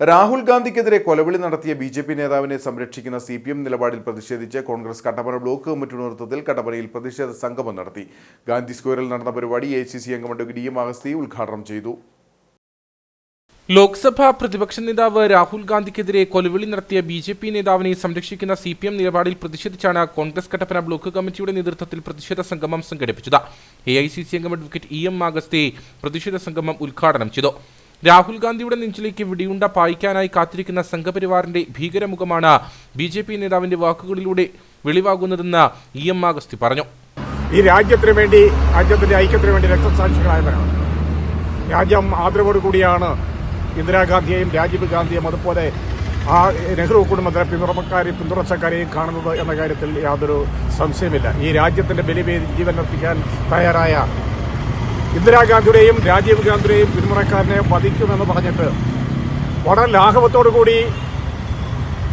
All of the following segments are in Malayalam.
രാഹുൽ ഗാന്ധിക്കെതിരെ കൊലവിളി നടത്തിയ ബി ജെ പി നേതാവിനെ സംരക്ഷിക്കുന്ന സി പി എം നിലപാടിൽ പ്രതിഷേധിച്ച് കോൺഗ്രസ് കട്ടപ്പന ബ്ലോക്ക് കമ്മിറ്റിയുടെ നേതൃത്വത്തിൽ കട്ടപ്പനയിൽ പ്രതിഷേധ സംഗമം നടത്തി. ഗാന്ധി സ്ക്വയറിൽ നടന്ന പരിപാടി എ സി സി അംഗം അഡ്വക്കേറ്റ് ഡി എം അഗസ്തി ഉദ്ഘാടനം ചെയ്തു. ലോക്സഭാ പ്രതിപക്ഷ നേതാവ് രാഹുൽ ഗാന്ധിക്കെതിരെ കൊലവിളി നടത്തിയ ബി ജെ പി നേതാവിനെ സംരക്ഷിക്കുന്ന സി പി എം നിലപാടിൽ പ്രതിഷേധിച്ചാണ് കോൺഗ്രസ് കട്ടപ്പന ബ്ലോക്ക് കമ്മിറ്റിയുടെ നേതൃത്വത്തിൽ പ്രതിഷേധ സംഗമം സംഘടിപ്പിച്ചത്. എ ഐ സി സി അംഗം അഡ്വക്കേറ്റ് ഇ എം മാഗസ്തി പ്രതിഷേധ സംഗമം ഉദ്ഘാടനം ചെയ്തു. രാഹുൽ ഗാന്ധിയുടെ നെഞ്ചിലേക്ക് വിടിയുണ്ട പായിക്കാനായി കാത്തിരിക്കുന്ന സംഘപരിവാറിന്റെ ഭീകരമുഖമാണ് ബി ജെ പി നേതാവിന്റെ വാക്കുകളിലൂടെ വെളിവാകുന്നതെന്ന് ഇ എം അഗസ്തി പറഞ്ഞു. ഈ രാജ്യത്തിന് വേണ്ടി രാജ്യത്തിന്റെ ഐക്യത്തിന് വേണ്ടി രക്തസാക്ഷികളായവരാണ് രാജ്യം ആദരവോട് കൂടിയാണ് ഇന്ദിരാഗാന്ധിയെയും രാജീവ് ഗാന്ധിയും അതുപോലെ ആ നെഹ്റു കുടുംബത്തിലെ പിന്തുണക്കാരെയും പിന്തുണച്ചക്കാരെയും കാണുന്നത് എന്ന കാര്യത്തിൽ യാതൊരു സംശയമില്ല ഈ രാജ്യത്തിന്റെ ബലിവേദി ജീവൻ അർപ്പിക്കാൻ തയ്യാറായ ഇന്ദിരാഗാന്ധിയുടെയും രാജീവ് ഗാന്ധിയുടെയും പിന്മുറക്കാരനെ വധിക്കുമെന്ന് പറഞ്ഞിട്ട് വളരെ ലാഘവത്തോടു കൂടി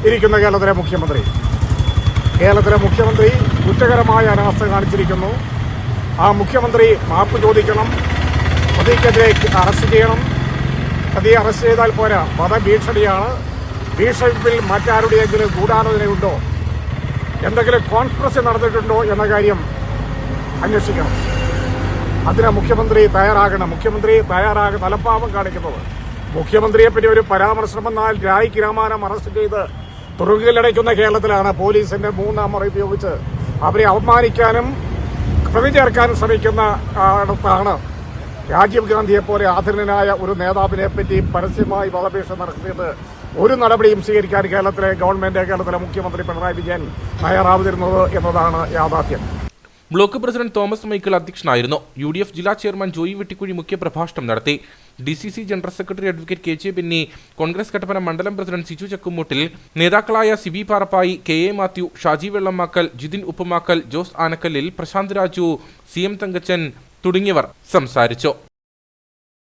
ഇരിക്കുന്ന കേരളത്തിലെ മുഖ്യമന്ത്രി. കേരളത്തിലെ മുഖ്യമന്ത്രി കുറ്റകരമായ അനാസ്ഥ കാണിച്ചിരിക്കുന്നു. ആ മുഖ്യമന്ത്രി മാപ്പ് ചോദിക്കണം. പ്രതിക്കെതിരെ അറസ്റ്റ് ചെയ്യണം. പ്രതി അറസ്റ്റ് ചെയ്താൽ പോരാ. വധഭീഷണിയാണ്. ഭീഷണിപ്പിൽ മറ്റാരുടെയെങ്കിലും ഗൂഢാലോചനയുണ്ടോ എന്തെങ്കിലും കോൺഫറൻസ് നടന്നിട്ടുണ്ടോ എന്ന കാര്യം അന്വേഷിക്കണം. അതിന് മുഖ്യമന്ത്രി തയ്യാറാകണം. മുഖ്യമന്ത്രി തയ്യാറാക തലപ്പാവം കാണിക്കുന്നത്. മുഖ്യമന്ത്രിയെ പറ്റി ഒരു പരാമർശം വന്നാൽ രായ് രാമാനം അറസ്റ്റ് ചെയ്ത് തുറകിലടയ്ക്കുന്ന കേരളത്തിലാണ് പോലീസിന്റെ മൂന്നാം മുറ ഉപയോഗിച്ച് അവരെ അപമാനിക്കാനും പ്രതി ചേർക്കാനും ശ്രമിക്കുന്ന ഇടത്താണ് രാജീവ് ഗാന്ധിയെ പോലെ ആധുനികനായ ഒരു നേതാവിനെ പറ്റി പരസ്യമായി വധഭീഷണി നടത്തിയത് ഒരു നടപടിയും സ്വീകരിക്കാൻ കേരളത്തിലെ ഗവൺമെന്റ് കേരളത്തിലെ മുഖ്യമന്ത്രി പിണറായി വിജയൻ തയ്യാറാവുതിരുന്നത് എന്നതാണ് യാഥാർത്ഥ്യം. ബ്ലോക്ക് പ്രസിഡന്റ് തോമസ് മൈക്കിൾ അധ്യക്ഷനായിരുന്നു. യു ഡി എഫ് ജില്ലാ ചെയർമാൻ ജോയി വെട്ടിക്കുഴി മുഖ്യപ്രഭാഷണം നടത്തി. D C C general secretary advocate K J പിന്നി കോൺഗ്രസ് കട്ടപ്പന മണ്ഡലം പ്രസിഡന്റ് സിജു ചക്കുമൂട്ടിൽ നേതാക്കളായ Siby Parappayi K A Mathew Shaji Vellamakkal Jithin Uppumakkal Jose Anakkallil Prashanth Raju C M Thankachan തുടങ്ങിയവർ സംസാരിച്ചു.